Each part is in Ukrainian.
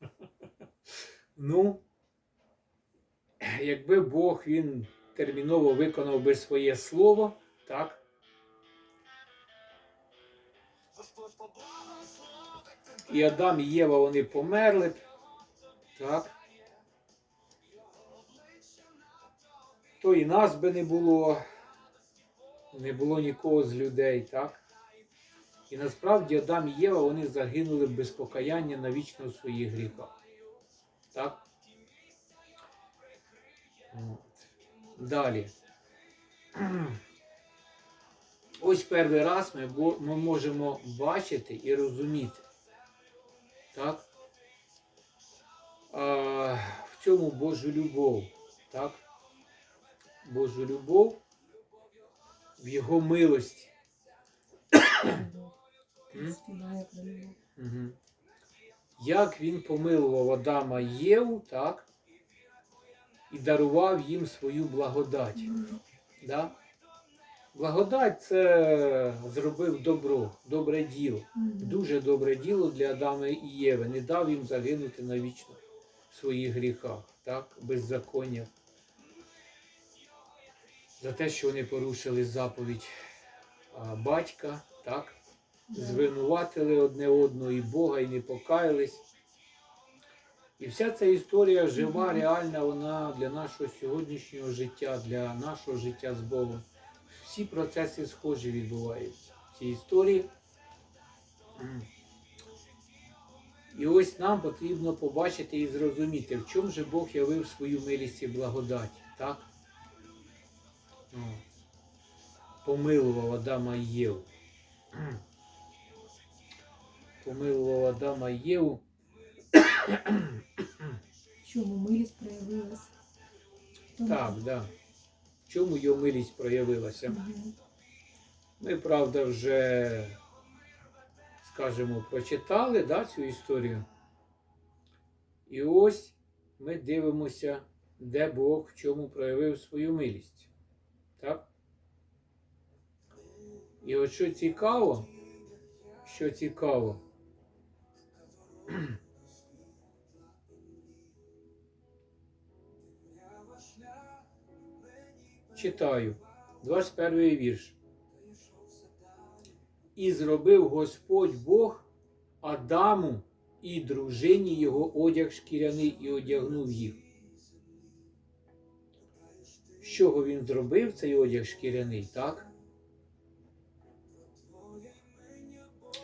Ну, якби Бог він терміново виконав би своє слово, так? І Адам і Єва вони померли б, так? То і нас би не було, не було нікого з людей, так? І насправді Адам і Єва вони загинули без покаяння навічно у своїх гріхах. Так? Далі. Ось перший раз ми, ми можемо бачити і розуміти. Так? А, в цьому Божу любов. Так? Божу любов в Його милості. М? Співає про любов. Угу. Як він помилував Адама і Єву, так? І дарував їм свою благодать. Да? Благодать це зробив добро, добре діло. Мгм. Дуже добре діло для Адама і Єви. Не дав їм загинути навічно в своїх гріхах, так? беззаконня. За те, що вони порушили заповідь батька, так? Звинуватили одне одного і Бога, і не покаялись. І вся ця історія жива, реальна, вона для нашого сьогоднішнього життя, для нашого життя з Богом. Всі процеси схожі відбуваються в цій історії. І ось нам потрібно побачити і зрозуміти, в чому же Бог явив свою милість і благодать, так? Помилував Адама і Єву. Помилував Адама і Єву. Чому милість проявилась? В тому- Так, да. В чому його милість проявилася? Мгм. Ми, правда, вже, скажімо, прочитали да, цю історію. І ось ми дивимося, де Бог в чому проявив свою милість. Так? І от що цікаво, що цікаво, читаю 21 вірш. І зробив Господь Бог Адаму і дружині його одяг шкіряний і одягнув їх. З чого він зробив цей одяг шкіряний, так?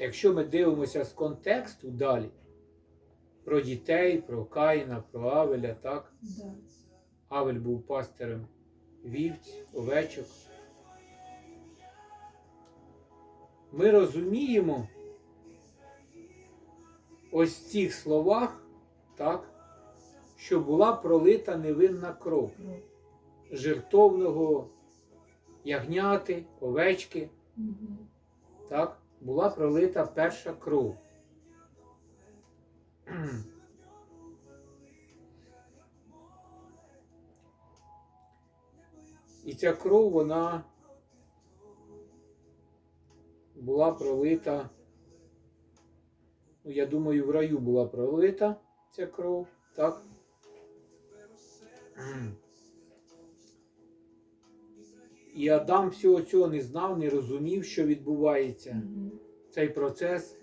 Якщо ми дивимося з контексту далі, про дітей, про Каїна, про Авеля, так? Да. Авель був пастирем вівць, овечок. Ми розуміємо ось в цих словах, так, що була пролита невинна кров жертовного ягняти, овечки, Мгм. так, була пролита перша кров. І ця кров, вона була пролита, ну, я думаю, в раю була пролита ця кров, так? І Адам всього цього не знав, не розумів, що відбувається. Цей процес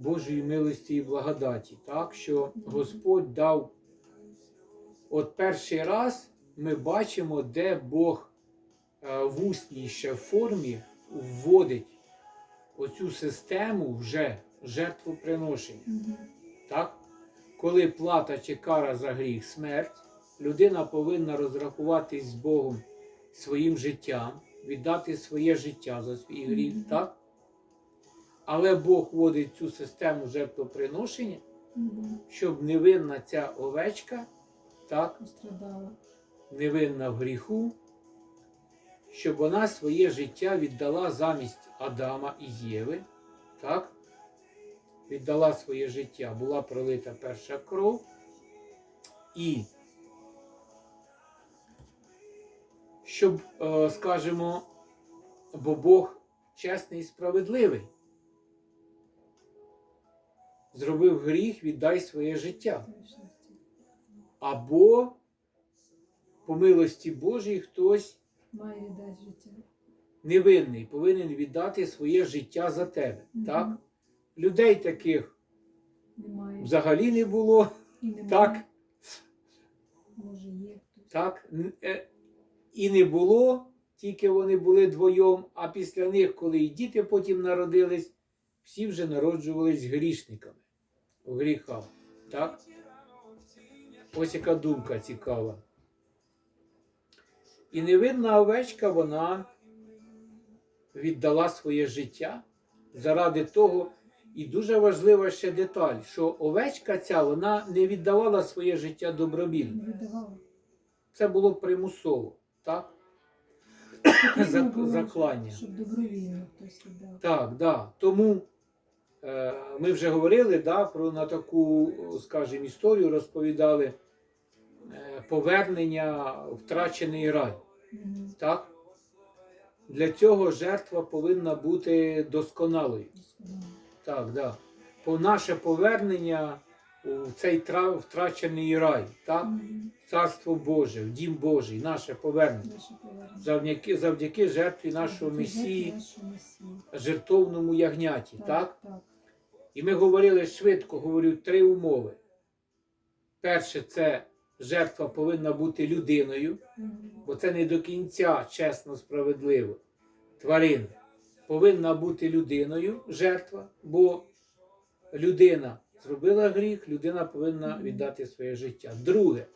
Божої милості і благодаті, так що Господь дав от перший раз ми бачимо, де Бог е, в усній ще формі вводить оцю систему вже жертвоприношення. Так? Коли плата чи кара за гріх смерть, людина повинна розрахуватись з Богом своїм життям, віддати своє життя за свій гріх, так? Але Бог вводить цю систему жертвоприношення, Мгм. щоб невинна ця овечка, так, Пострадала. невинна в гріху, щоб вона своє життя віддала замість Адама і Єви, так? Віддала своє життя, була пролита перша кров, і щоб, е, скажімо, бо Бог чесний і справедливий. Зробив гріх, віддай своє життя. Або по милості Божій хтось Має віддати життя. невинний повинен віддати своє життя за тебе. Мгм. Так? Людей таких Немає. взагалі не було. Немає. Так, Може є хтось. так. Е, І не було, тільки вони були двоєм, а після них, коли і діти потім народились, всі вже народжувались грішниками гріхах. Так? Ось яка думка цікава. І невинна овечка, вона віддала своє життя заради того. І дуже важлива ще деталь, що овечка ця вона не віддавала своє життя добровільно. Це було примусово, так? Заклання. Щоб добровільно хтось віддав. Так, да. Тому ми вже говорили да, про на таку, скажімо, історію розповідали е, повернення втрачений рай. Так? Для цього жертва повинна бути досконалою. Досконало. Так, да. По наше повернення у цей втрачений рай, так? Царство Боже, в Дім Божий, наше повернення. Завдяки, завдяки жертві нашого Месії, нашого Месії. жертовному ягняті. Так, Так, так. І ми говорили швидко, говорю, три умови. Перше, це жертва повинна бути людиною, бо це не до кінця чесно, справедливо. Тварина повинна бути людиною, жертва, бо людина зробила гріх, людина повинна віддати своє життя. Друге,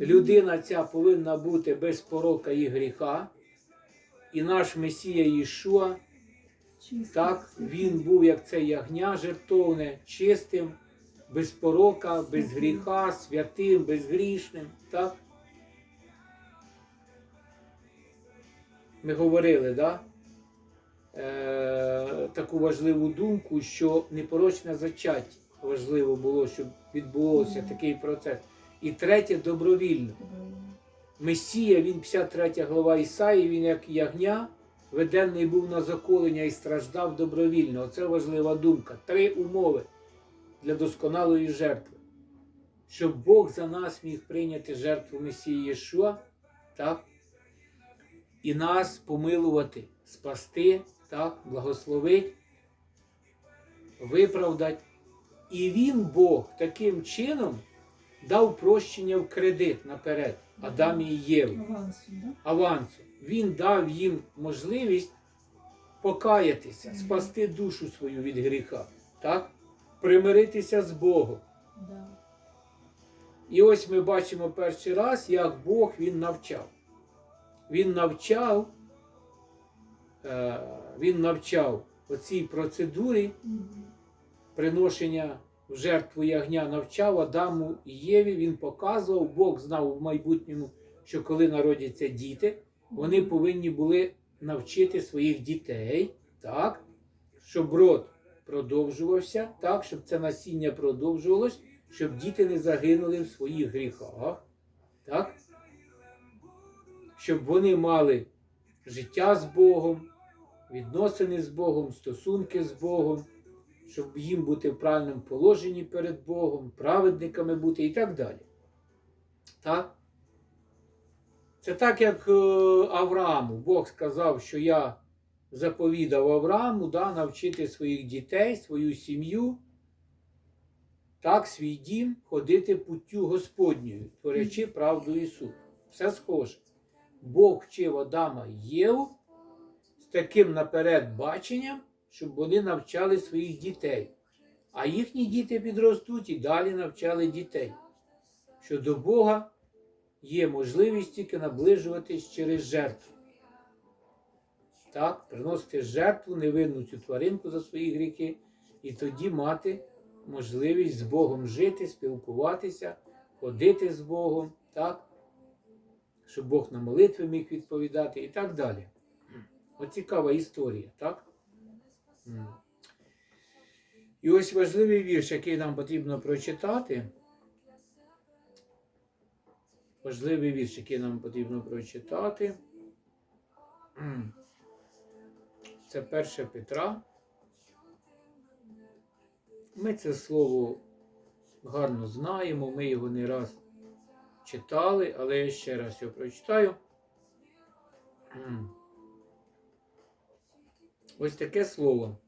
людина ця повинна бути без порока і гріха. І наш Месія Ішуа, так, він був як це ягня жертовне, чистим, без порока, без гріха, святим, безгрішним. Так? Ми говорили, да? е, таку важливу думку, що непорочне зачаття важливо було, щоб відбувався такий процес. І третє добровільно. Добровільно. Месія, він 53 глава Ісаї, він як ягня, ведений був на заколення і страждав добровільно. Оце важлива думка. Три умови для досконалої жертви. Щоб Бог за нас міг прийняти жертву Месії Єшуа, так? І нас помилувати, спасти, так? благословити, виправдати. І він, Бог, таким чином дав прощення в кредит наперед Адамі і Єві авансу. Він дав їм можливість покаятися, спасти душу свою від гріха, так? примиритися з Богом. Да. І ось ми бачимо перший раз, як Бог він навчав. Він навчав, е, він навчав оцій процедурі приношення в жертву ягня навчав Адаму і Єві. Він показував, Бог знав в майбутньому, що коли народяться діти, вони повинні були навчити своїх дітей, так, щоб род продовжувався, так, щоб це насіння продовжувалось, щоб діти не загинули в своїх гріхах, так, щоб вони мали життя з Богом, відносини з Богом, стосунки з Богом, щоб їм бути в правильному положенні перед Богом, праведниками бути і так далі. Так? Це так, як е, Аврааму. Бог сказав, що я заповідав Аврааму да, навчити своїх дітей, свою сім'ю, так, свій дім ходити путтю Господньою, творячи правду і суд. Все схоже. Бог вчив Адама і Єву з таким наперед баченням, щоб вони навчали своїх дітей. А їхні діти підростуть і далі навчали дітей. Що до Бога є можливість тільки наближуватись через жертву. Так, приносити жертву невинну цю тваринку за свої гріхи, і тоді мати можливість з Богом жити, спілкуватися, ходити з Богом, так? щоб Бог на молитви міг відповідати і так далі. От цікава історія, так? І ось важливий вірш, який нам потрібно прочитати. Важливий вірш, який нам потрібно прочитати. Це 1 Петра. Ми це слово гарно знаємо, ми його не раз читали, але я ще раз його прочитаю. Ось таке слово.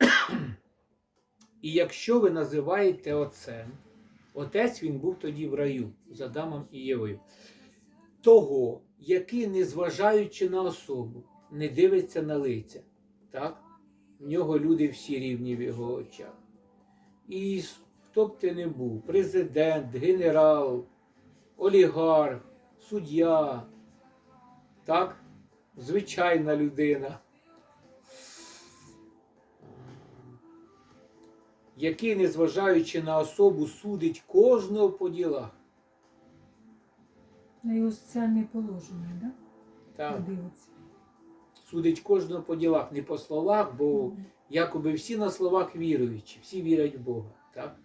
І якщо ви називаєте отцем, отець він був тоді в раю з Адамом і Євою, того, який, незважаючи на особу, не дивиться на лиця, так? В нього люди всі рівні в його очах. І хто б ти не був, президент, генерал, олігарх, суддя, так? звичайна людина. Який, незважаючи на особу, судить кожного по ділах. На його соціальне положення, да? Так, Подивиться. судить кожного по ділах, не по словах, бо якоби всі на словах віруючі, всі вірять в Бога. Так?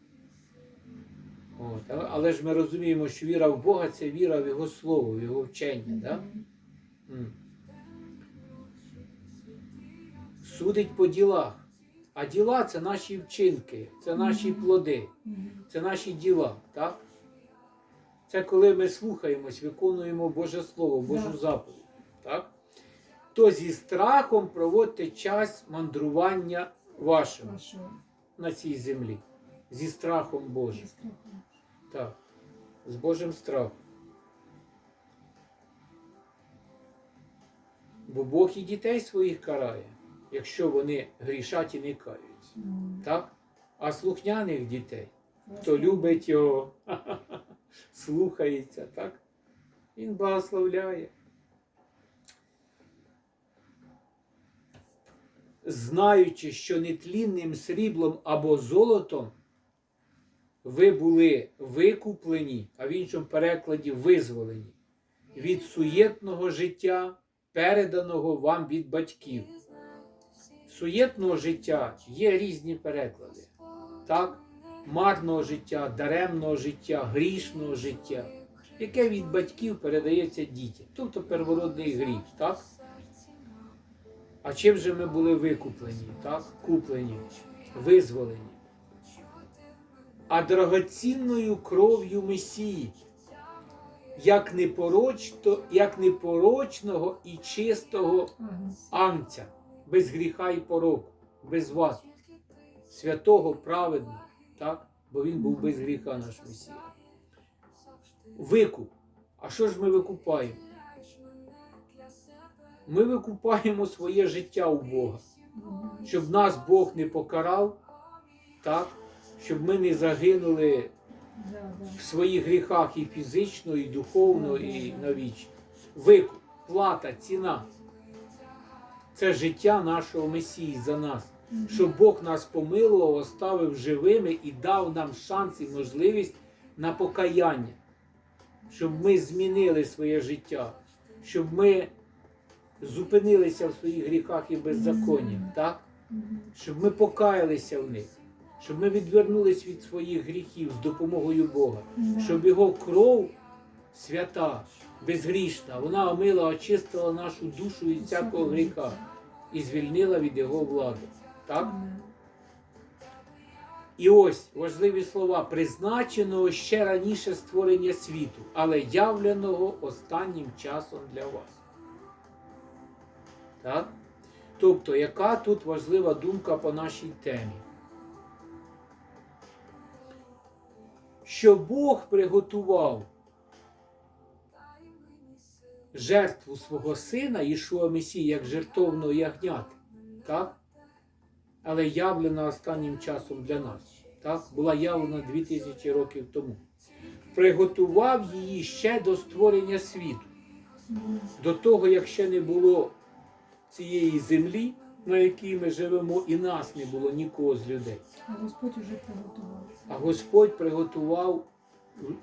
От. Але ж ми розуміємо, що віра в Бога це віра в Його Слово, в Його вчення. Так? Мгм. М. Судить по ділах. А діла це наші вчинки, це наші плоди, це наші діла. Так? Це коли ми слухаємось, виконуємо Боже Слово, Божу заповідь. Так? То зі страхом проводьте час мандрування вашого на цій землі. Зі страхом Божим. Так. З Божим страхом. Бо Бог і дітей своїх карає, якщо вони грішать і не каються. Мгм. Так? А слухняних дітей, хто любить його, слухається, так? Він благословляє. Знаючи, що нетлінним сріблом або золотом ви були викуплені, а в іншому перекладі визволені від суєтного життя, переданого вам від батьків. Суєтного життя є різні переклади. Так? Марного життя, даремного життя, грішного життя, яке від батьків передається дітям, тобто первородний гріх. Так? А чим же ми були викуплені, так? куплені, визволені? А дорогоцінною кров'ю Месії, як, непорочно, як непорочного і чистого. Анця, без гріха і пороку, без вас, святого, праведного, так? бо він був без гріха наш Месія. Викуп. А що ж ми викупаємо? Ми викупаємо своє життя у Бога, щоб нас Бог не покарав, так? щоб ми не загинули в своїх гріхах і фізично, і духовно, і навічно. Викуп, плата, ціна. Це життя нашого Месії за нас. Щоб Бог нас помилував, оставив живими і дав нам шанс і можливість на покаяння, щоб ми змінили своє життя, щоб ми зупинилися в своїх гріхах і беззаконнях, так? Щоб ми покаялися в них, щоб ми відвернулись від своїх гріхів з допомогою Бога. Щоб його кров свята, безгрішна, вона омила, очистила нашу душу від всякого гріха і звільнила від його влади. Так? І ось важливі слова призначеного ще раніше створення світу, але явленого останнім часом для вас. Так? Тобто, яка тут важлива думка по нашій темі? Що Бог приготував жертву свого сина Ішуа Месії як жертовного ягняти, так? але явлена останнім часом для нас. Так? Була явлена 2000 років тому. Приготував її ще до створення світу, до того, як ще не було цієї землі, на якій ми живемо, і нас не було нікого з людей. А Господь уже приготував. А Господь приготував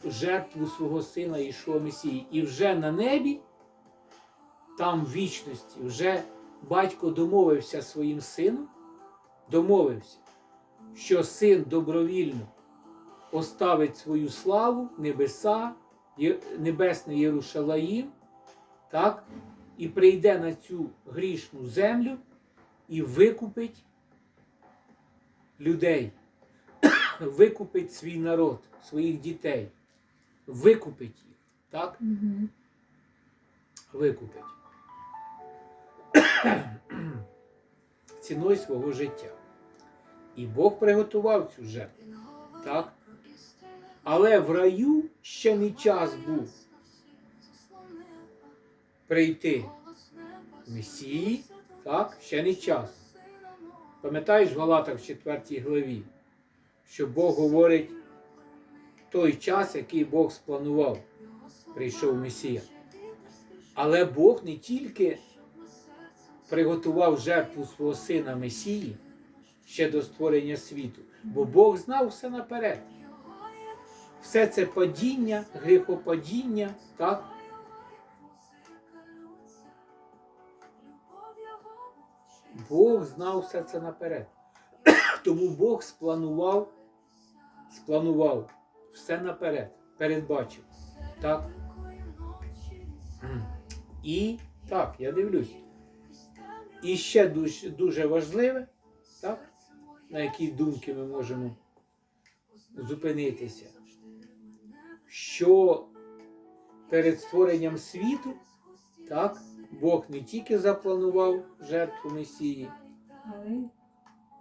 жертву свого сина Ішуа Месії. І вже на небі, там в вічності, вже батько домовився своїм сином, домовився, що син добровільно оставить свою славу, небеса, небесний Єрушалаїм, так, і прийде на цю грішну землю і викупить людей викупить свій народ, своїх дітей. Викупить їх. Так? Викупить. Ціною свого життя. І Бог приготував цю жертву. Так? Але в раю ще не час був прийти Месії, так? Ще не час. Пам'ятаєш в Галатах в 4 главі, що Бог говорить той час, який Бог спланував, прийшов Месія. Але Бог не тільки приготував жертву свого сина Месії ще до створення світу, бо Бог знав все наперед. Все це падіння, гріхопадіння, так? Бог знав все це наперед. Тому Бог спланував, спланував все наперед, передбачив. Так? І так, я дивлюсь. І ще дуже, дуже важливе, так? на які думки ми можемо зупинитися, що перед створенням світу, так, Бог не тільки запланував жертву Месії,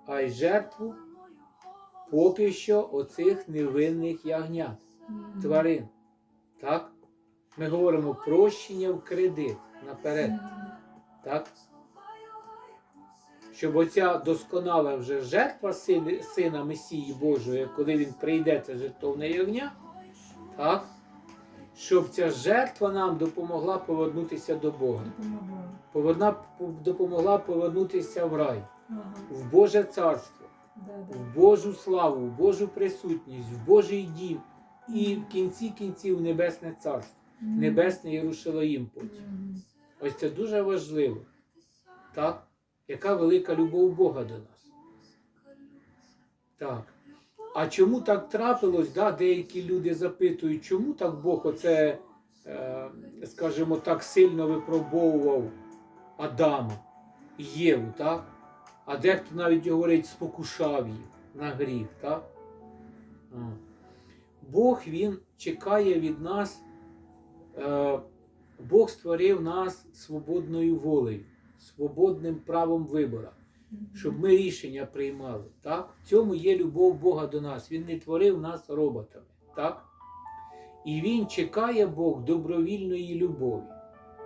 а й жертву поки що оцих невинних ягнят, тварин. Так? Ми говоримо прощення в кредит наперед. Так? Щоб оця досконала вже жертва сини- сина Месії Божої, коли він прийде це жертовне ягня, так? щоб ця жертва нам допомогла повернутися до Бога. Допомогла. Допомогла повернутися в рай, Ага. в Боже царство, Да, да. в Божу славу, в Божу присутність, в Божий дім і в кінці кінців Небесне Царство, Мгм. Небесний Єрушалаїм потім. Ось це дуже важливо. Так? Яка велика любов Бога до нас. Так. А чому так трапилось? Да? Деякі люди запитують, чому так Бог оце, е, скажімо так, сильно випробовував Адама і Єву, так? А дехто навіть говорить, спокушав їх на гріх, так? Бог він чекає від нас. Е, Бог створив нас свободною волею, свободним правом вибору, щоб ми рішення приймали. Так? В цьому є любов Бога до нас. Він не творив нас роботами. Так? І Він чекає Бог добровільної любові.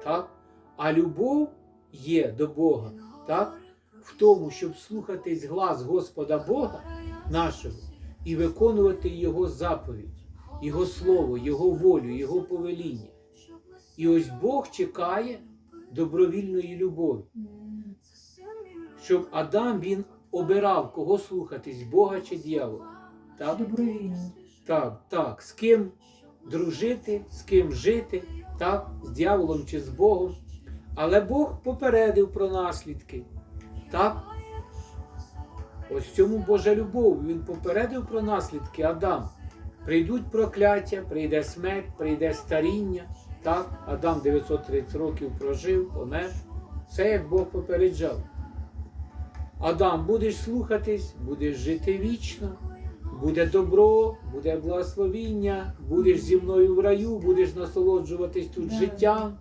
Так? А любов є до Бога так? в тому, щоб слухатись глас Господа Бога нашого і виконувати Його заповідь, Його слово, Його волю, Його повеління. І ось Бог чекає добровільної любові, щоб Адам він обирав, кого слухатись, Бога чи дьявола. Так, Добровільно. так, так. З ким дружити, з ким жити, так, з дьяволом чи з Богом. Але Бог попередив про наслідки. Так? Ось цьому Божа любов. Він попередив про наслідки Адам. Прийдуть прокляття, прийде смерть, прийде старіння. Так, Адам 930 років прожив, помер. Все як Бог попереджав. Адам, будеш слухатись, будеш жити вічно, буде добро, буде благословіння, будеш зі мною в раю, будеш насолоджуватись тут життям,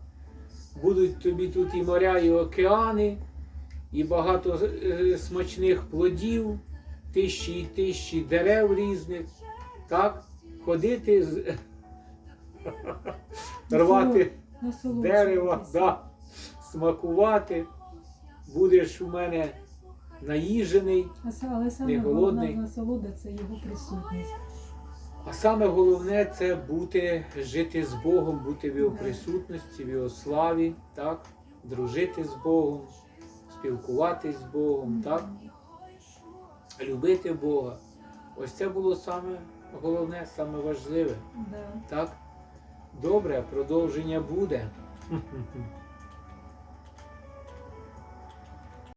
будуть тобі тут і моря, і океани, і багато е, смачних плодів, тисячі і тисячі дерев різних. Так? Ходити, з- рвати дерева, да, смакувати. Будеш у мене наїжений. Але саме Не голодний. насолода це його присутність. А саме головне це бути, жити з Богом, бути в Його присутності, в Його славі, так? дружити з Богом, спілкуватись з Богом, так? любити Бога. Ось це було саме головне, саме важливе. Так? Добре, продовження буде.